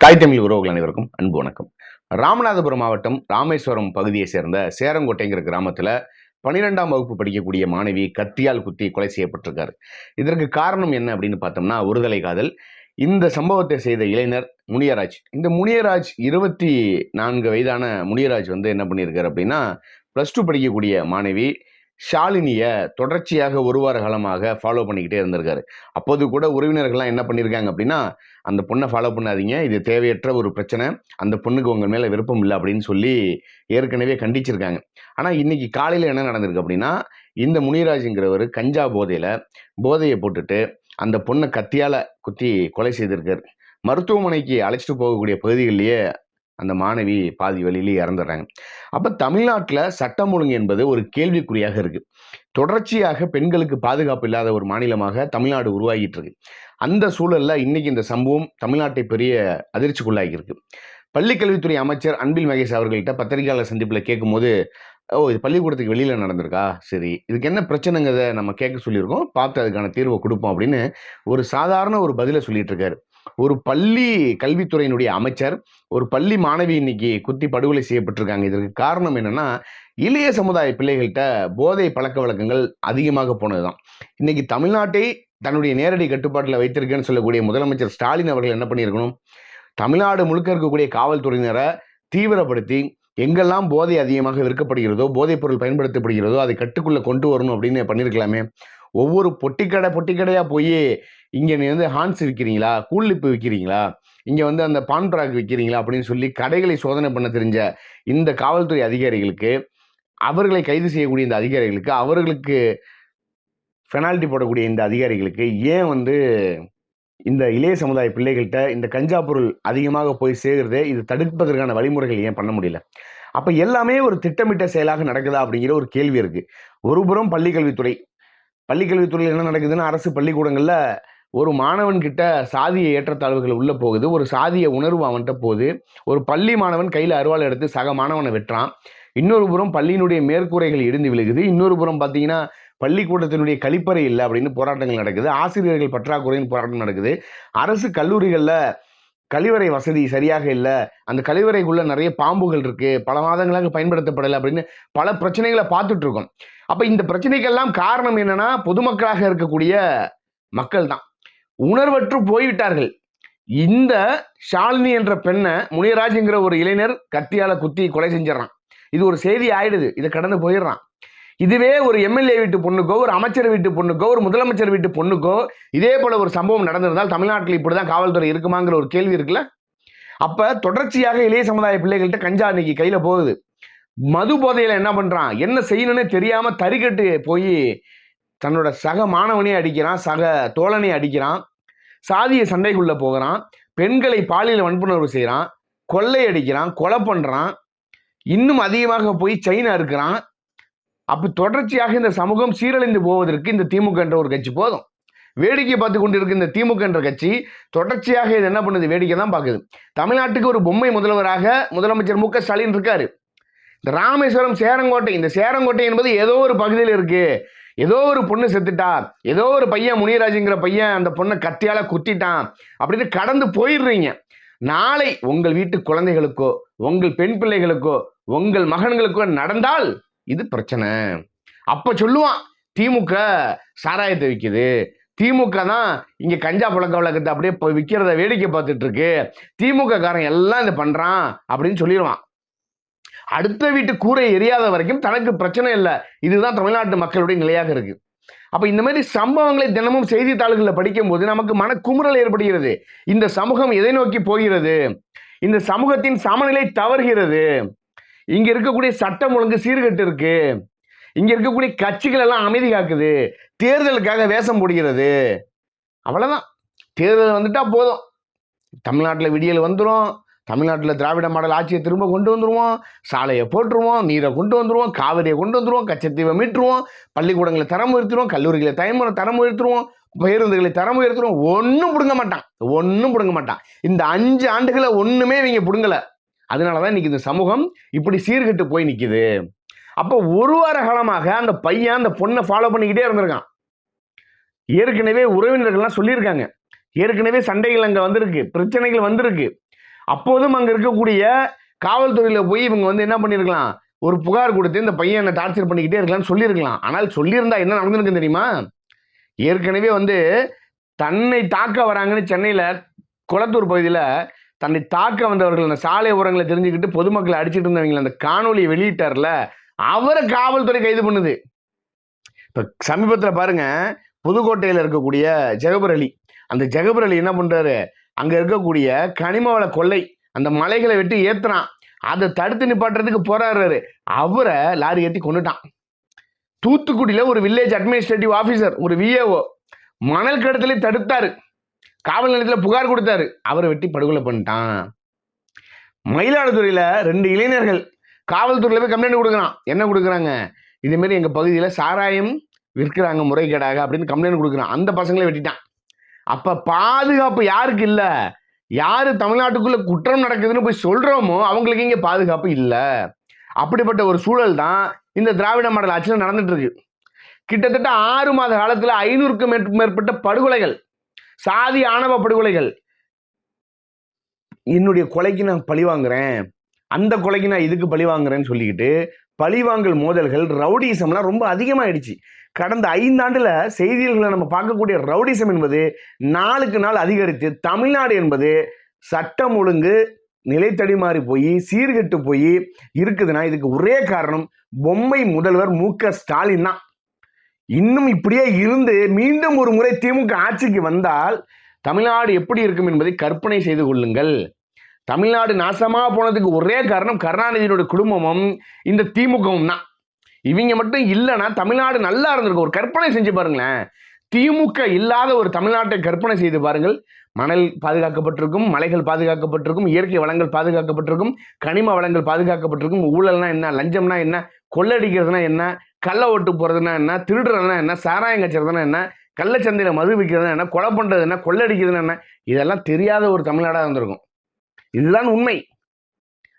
தாய் தமிழ் உறவுகள் அனைவருக்கும் அன்பு வணக்கம். ராமநாதபுரம் மாவட்டம் ராமேஸ்வரம் பகுதியை சேர்ந்த சேரங்கோட்டைங்கிற கிராமத்தில் பன்னிரெண்டாம் வகுப்பு படிக்கக்கூடிய மாணவி கத்தியால் குத்தி கொலை செய்யப்பட்டிருக்காரு. இதற்கு காரணம் என்ன அப்படின்னு பார்த்தோம்னா ஒருதலை காதல். இந்த சம்பவத்தை செய்த இளைஞர் முனியராஜ். இந்த முனியராஜ் இருபத்தி நான்கு வயதான முனியராஜ் வந்து என்ன பண்ணியிருக்காரு அப்படின்னா ப்ளஸ் டூ படிக்கக்கூடிய மாணவி ஷாலினியை தொடர்ச்சியாக ஒரு வார காலமாக ஃபாலோ பண்ணிக்கிட்டே இருந்திருக்காரு. அப்போது கூட உறவினர்கள்லாம் என்ன பண்ணியிருக்காங்க அப்படின்னா அந்த பொண்ணை ஃபாலோ பண்ணாதீங்க இது தேவையற்ற ஒரு பிரச்சனை அந்த பொண்ணுக்கு உங்கள் மேலே விருப்பம் இல்லை அப்படின்னு சொல்லி ஏற்கனவே கண்டிச்சிருக்காங்க. ஆனால் இன்னைக்கு காலையில் என்ன நடந்திருக்கு அப்படின்னா இந்த முனிராஜுங்கிறவர் கஞ்சா போதையில் போதையை போட்டுட்டு அந்த பொண்ணை கத்தியால் குத்தி கொலை செய்திருக்கார். மருத்துவமனைக்கு அழைச்சிட்டு போகக்கூடிய பகுதிகளிலேயே அந்த மாணவி பாதி வழியிலேயே இறந்துடுறாங்க. அப்போ தமிழ்நாட்டில் சட்டம் ஒழுங்கு என்பது ஒரு கேள்விக்குறியாக இருக்குது தொடர்ச்சியாக பெண்களுக்கு பாதுகாப்பு இல்லாத ஒரு மாநிலமாக தமிழ்நாடு உருவாகிட்டு இருக்கு அந்த சூழலில் இன்னைக்கு இந்த சம்பவம் தமிழ்நாட்டை பெரிய அதிர்ச்சிக்குள்ளாகி இருக்கு. பள்ளிக்கல்வித்துறை அமைச்சர் அன்பில் மகேஷ் அவர்கள்ட்ட பத்திரிகையாளர் சந்திப்பில் கேட்கும்போது ஓ இது பள்ளிக்கூடத்துக்கு வெளியில் நடந்திருக்கா? சரி இதுக்கு என்ன பிரச்சனைங்கிறத நம்ம கேட்க சொல்லியிருக்கோம். பார்த்து அதுக்கான தீர்வை கொடுப்போம் அப்படின்னு ஒரு சாதாரண ஒரு பதிலை சொல்லிட்டு இருக்காரு ஒரு பள்ளி கல்வித்துறையினுடைய அமைச்சர் ஒரு பள்ளி மாணவி இன்னைக்கு குத்தி படுகொலை செய்யப்பட்டிருக்காங்க. இதற்கு காரணம் என்னன்னா இளைய சமுதாய பிள்ளைகள்கிட்ட போதை பழக்க வழக்கங்கள் அதிகமாக போனதுதான். இன்னைக்கு தமிழ்நாட்டை தன்னுடைய நேரடி கட்டுப்பாட்டில் வைத்திருக்கேன்னு சொல்லக்கூடிய முதலமைச்சர் ஸ்டாலின் அவர்கள் என்ன பண்ணியிருக்கணும்? தமிழ்நாடு முழுக்க இருக்கக்கூடிய காவல்துறையினரை தீவிரப்படுத்தி எங்கெல்லாம் போதை அதிகமாக விற்கப்படுகிறதோ போதைப் பொருள் பயன்படுத்தப்படுகிறதோ அதை கட்டுக்குள்ளே கொண்டு வரணும் அப்படின்னு பண்ணியிருக்கலாமே. ஒவ்வொரு பொட்டிக்கடை பொட்டிக்கடையாக போய் இங்கே நீ வந்து ஹான்ஸ் விற்கிறீங்களா கூல்லிப்பு விற்கிறீங்களா இங்கே வந்து அந்த பான் பிராக் விற்கிறீங்களா அப்படின்னு சொல்லி கடைகளை சோதனை பண்ண தெரிஞ்ச இந்த காவல்துறை அதிகாரிகளுக்கு அவர்களை கைது செய்யக்கூடிய இந்த அதிகாரிகளுக்கு அவர்களுக்கு பெனால்ட்டி போடக்கூடிய இந்த அதிகாரிகளுக்கு ஏன் வந்து இந்த இளைய சமுதாய பிள்ளைகள்கிட்ட இந்த கஞ்சா பொருள் அதிகமாக போய் சேர்கிறதே இது தடுப்பதற்கான வழிமுறைகள் ஏன் பண்ண முடியல? அப்போ எல்லாமே ஒரு திட்டமிட்ட செயலாக நடக்குதா அப்படிங்கிற ஒரு கேள்வி இருக்குது ஒருபுறம் பள்ளிக்கல்வித்துறை பள்ளிக்கல்வித்துறையில் என்ன நடக்குதுன்னா அரசு பள்ளிக்கூடங்களில் ஒரு மாணவன் கிட்ட சாதிய ஏற்றத்தாழ்வுகள் உள்ளே போகுது. ஒரு சாதிய உணர்வு அவன்கிட்ட போகுது. ஒரு பள்ளி மாணவன் கையில் அருவாள் எடுத்து சக மாணவனை வெட்டுறான். இன்னொரு புறம் பள்ளியினுடைய மேற்கூரைகள் இடிந்து விழுகுது. இன்னொரு புறம் பார்த்தீங்கன்னா பள்ளிக்கூடத்தினுடைய கழிப்பறை இல்லை அப்படின்னு போராட்டங்கள் நடக்குது. ஆசிரியர்கள் பற்றாக்குறையின் போராட்டம் நடக்குது. அரசு கல்லூரிகளில் கழிவறை வசதி சரியாக இல்லை. அந்த கழிவறைக்குள்ளே நிறைய பாம்புகள் இருக்குது பல மாதங்களாக பயன்படுத்தப்படலை அப்படின்னு பல பிரச்சனைகளை பார்த்துட்ருக்கோம் அப்போ இந்த பிரச்சனைக்கெல்லாம் காரணம் என்னன்னா பொதுமக்களாக இருக்கக்கூடிய மக்கள் தான். உணர்வற்று போய்விட்டார்கள். இந்த ஷாலினி என்ற பெண்ணை முனியராஜ்ங்கிற ஒரு இளைஞர் கத்தியால் குத்தி கொலை செஞ்சிடறான். இது ஒரு செய்தி ஆயிடுது. இதை கடந்து போயிடுறான். இதுவே ஒரு எம்எல்ஏ வீட்டு பொண்ணுக்கோ ஒரு அமைச்சர் வீட்டு பொண்ணுக்கோ ஒரு முதலமைச்சர் வீட்டு பொண்ணுக்கோ இதே போல ஒரு சம்பவம் நடந்திருந்தால் தமிழ்நாட்டில் இப்படி தான் காவல்துறை இருக்குமாங்கிற ஒரு கேள்வி இருக்குல்ல? அப்போ தொடர்ச்சியாக இளைய சமுதாய பிள்ளைகள்கிட்ட கஞ்சா இன்னைக்கு கையில் போகுது. மது போதையில் என்ன பண்ணுறான் என்ன செய்யணும்னு தெரியாமல் தறிக்கட்டு போய் தன்னோட சக மாணவனே அடிக்கிறான் சக தோழனையும் அடிக்கிறான். சாதிய சண்டைக்குள்ளே போகிறான். பெண்களை பாலியல் வன்புணர்வு செய்கிறான் கொள்ளை அடிக்கிறான் கொலை பண்ணுறான் இன்னும் அதிகமாக போய் சைனா அறுக்கிறான் அப்போ தொடர்ச்சியாக இந்த சமூகம் சீரழிந்து போவதற்கு இந்த திமுக என்ற ஒரு கட்சி போதும். வேடிக்கை பார்த்து கொண்டிருக்க இந்த திமுக என்ற கட்சி தொடர்ச்சியாக இது என்ன பண்ணுது? வேடிக்கை தான் பார்க்குது. தமிழ்நாட்டுக்கு ஒரு பொம்மை முதல்வராக முதலமைச்சர் மு க ஸ்டாலின் இருக்காரு. இந்த ராமேஸ்வரம் சேரங்கோட்டை இந்த சேரங்கோட்டை என்பது ஏதோ ஒரு பகுதியில் இருக்கு. ஏதோ ஒரு பொண்ணு செத்துட்டா ஏதோ ஒரு பையன் முனியராஜுங்கிற பையன் அந்த பொண்ணை கத்தியால குத்திட்டான். அப்படின்னு கடந்து போயிடுறீங்க. நாளை உங்கள் வீட்டு குழந்தைகளுக்கோ உங்கள் பெண் பிள்ளைகளுக்கோ உங்கள் மகன்களுக்கோ நடந்தால் இது பிரச்சனை. அப்ப சொல்லுவான் திமுக சாராயத்தை விற்கிது திமுக தான் இங்க கஞ்சா பழக்க வழக்கத்தை அப்படியே இப்போ விற்கிறத வேடிக்கை பார்த்துட்டு இருக்கு. திமுக காரன் எல்லாம் இதை பண்றான் அப்படின்னு சொல்லிடுவான் அடுத்த வீட்டு கூரை எரியாத வரைக்கும் தனக்கு பிரச்சனை இல்லை. இதுதான் தமிழ்நாட்டு மக்களுடைய நிலையாக இருக்கு. அப்ப இந்த மாதிரி சம்பவங்களை தினமும் செய்தித்தாள்களில் படிக்கும்போது நமக்கு மனக்குமுறல் ஏற்படுகிறது. இந்த சமூகம் எதை நோக்கி போகிறது? இந்த சமூகத்தின் சமநிலை தவறுகிறது. இங்கே இருக்கக்கூடிய சட்டம் ஒழுங்கு சீர்கட்டு இருக்கு. இங்கே இருக்கக்கூடிய கட்சிகள் எல்லாம் அமைதி காக்குது. தேர்தலுக்காக வேஷம் போடுகிறது. அவ்வளோதான் தேர்தல் வந்துட்டால் போதும். தமிழ்நாட்டில் விடியல் வந்துடும் தமிழ்நாட்டில் திராவிட மாடல் ஆட்சியை திரும்ப கொண்டு வந்துடுவோம் சாலையை போட்டுருவோம் நீரை கொண்டு வந்துருவோம். காவிரியை கொண்டு வந்துருவோம். கச்சத்தீவை மீட்டுருவோம். பள்ளிக்கூடங்களை தரம் உயர்த்திடுவோம் கல்லூரிகளை தயமுறை தரம் உயர்த்திடுவோம் பேருந்துகளை தரம் உயர்த்திடுவோம் ஒன்றும் பிடுங்க மாட்டான். ஒன்றும் பிடுங்க மாட்டான். இந்த அஞ்சு ஆண்டுகளை ஒன்றுமே இவங்க பிடுங்கலை. அதனால தான் இன்றைக்கி இந்த சமூகம் இப்படி சீர்கெட்டு போய் நிற்கிது அப்போ ஒரு வார காலமாக அந்த பையன் அந்த பொண்ணை ஃபாலோ பண்ணிக்கிட்டே இருந்திருக்கான். ஏற்கனவே உறவினர்கள்லாம் சொல்லியிருக்காங்க. ஏற்கனவே சண்டைகள் அங்கே வந்திருக்கு பிரச்சனைகள் வந்திருக்கு. அப்போதும் அங்கே இருக்கக்கூடிய காவல்துறையில் போய் இவங்க வந்து என்ன பண்ணியிருக்கலாம் ஒரு புகார் கொடுத்து இந்த பையன் டார்ச்சர் பண்ணிக்கிட்டே இருக்கலாம்னு சொல்லியிருக்கலாம். ஆனால் சொல்லியிருந்தா என்ன நடந்திருக்கு தெரியுமா? ஏற்கனவே வந்து தன்னை தாக்க வராங்கன்னு சென்னையில் குளத்தூர் பகுதியில் தன்னை தாக்க வந்தவர்கள் அந்த சாலை உரங்களை தெரிஞ்சுக்கிட்டு பொதுமக்களை அடிச்சுட்டு இருந்தவங்களை அந்த காணொலியை வெளியிட்டார்ல அவரை காவல்துறை கைது பண்ணுது. இப்போ சமீபத்தில் பாருங்க புதுக்கோட்டையில் இருக்கக்கூடிய ஜெகபர் அலி. அந்த ஜெகபர் அலி என்ன பண்ணுறாரு அங்கே இருக்கக்கூடிய கனிம வள கொள்ளை அந்த மலைகளை வெட்டி ஏற்றுனான் அதை தடுத்து நிப்பாட்டுறதுக்கு போராடுறாரு. அவரை லாரி ஏற்றி கொண்டுட்டான் தூத்துக்குடியில் ஒரு வில்லேஜ் அட்மினிஸ்ட்ரேட்டிவ் ஆஃபீஸர் ஒரு விஏஓ மணல் கடத்தலை தடுத்தாரு. காவல் நிலையத்தில் புகார் கொடுத்தாரு. அவரை வெட்டி படுகொலை பண்ணிட்டான். மயிலாடுதுறையில ரெண்டு இளைஞர்கள் காவல்துறையில போய் கம்ப்ளைண்ட் கொடுக்குறான். என்ன கொடுக்குறாங்க? இதுமாரி எங்கள் எங்க பகுதியில் சாராயம் விற்கிறாங்க முறைகேடாக அப்படின்னு கம்ப்ளைண்ட் கொடுக்குறான். அந்த பசங்களை வெட்டிட்டான். அப்ப பாதுகாப்பு யாருக்கு இல்லை? யார் தமிழ்நாட்டுக்குள்ள குற்றம் நடக்குதுன்னு போய் சொல்றோமோ அவங்களுக்கு இங்கே பாதுகாப்பு இல்லை. அப்படிப்பட்ட ஒரு சூழல் தான் இந்த திராவிட மாடல் ஆட்சியில் நடந்துட்டு இருக்கு. கிட்டத்தட்ட ஆறு மாத காலத்துல ஐநூறுக்கும் மேற்~ மேற்பட்ட படுகொலைகள் சாதி ஆணவ படுகொலைகள். என்னுடைய கொலைக்கு நான் பழி வாங்குறேன். அந்த கொலைக்கு நான் இதுக்கு பழி வாங்குறேன்னு சொல்லிக்கிட்டு பழிவாங்கல் மோதல்கள் ரவுடிசம்லாம் ரொம்ப அதிகமாகிடுச்சு கடந்த ஐந்தாண்டுல செய்திகளை நம்ம பார்க்கக்கூடிய ரவுடிசம் என்பது நாளுக்கு நாள் அதிகரித்து தமிழ்நாடு என்பது சட்டம் ஒழுங்கு நிலைத்தடிமாறி போய் சீர்கெட்டு போய் இருக்குதுன்னா இதுக்கு ஒரே காரணம் பொம்மை முதல்வர் மு க ஸ்டாலின் தான். இன்னும் இப்படியே இருந்து மீண்டும் ஒரு முறை திமுக ஆட்சிக்கு வந்தால் தமிழ்நாடு எப்படி இருக்கும் என்பதை கற்பனை செய்து கொள்ளுங்கள். தமிழ்நாடு நாசமாக போனதுக்கு ஒரே காரணம் கருணாநிதியினுடைய குடும்பமும் இந்த திமுகவும் தான். இவங்க மட்டும் இல்லைன்னா தமிழ்நாடு நல்லா இருந்திருக்கும். ஒரு கற்பனை செஞ்சு பாருங்களேன். திமுக இல்லாத ஒரு தமிழ்நாட்டை கற்பனை செய்து பாருங்கள். மணல் பாதுகாக்கப்பட்டிருக்கும் மலைகள் பாதுகாக்கப்பட்டிருக்கும் இயற்கை வளங்கள் பாதுகாக்கப்பட்டிருக்கும் கனிம வளங்கள் பாதுகாக்கப்பட்டிருக்கும் ஊழல்னா என்ன லஞ்சம்னா என்ன கொள்ளடிக்கிறதுனா என்ன கள்ள ஓட்டு போகிறதுனா என்ன? திருடுறதுனா என்ன? சாராயம் கச்சுறதுனா என்ன? கள்ளச்சந்தையில் மது விற்கிறதுனா என்ன? கொலை பண்ணுறது என்ன? கொள்ளடிக்கிறதுனா என்ன? இதெல்லாம் தெரியாத ஒரு தமிழ்நாடாக இருந்திருக்கும். இதுதான் உண்மை.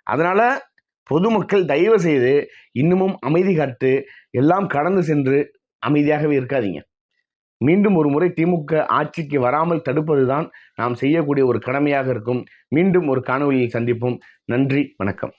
அதனால் பொதுமக்கள் தயவு செய்து இன்னமும் அமைதி காத்து எல்லாம் கடந்து சென்று அமைதியாகவே இருக்காதீங்க. மீண்டும் ஒரு முறை திமுக ஆட்சிக்கு வராமல் தடுப்பது தான் நாம் செய்யக்கூடிய ஒரு கடமையாக இருக்கும். மீண்டும் ஒரு காணொலியில் சந்திப்போம். நன்றி. வணக்கம்.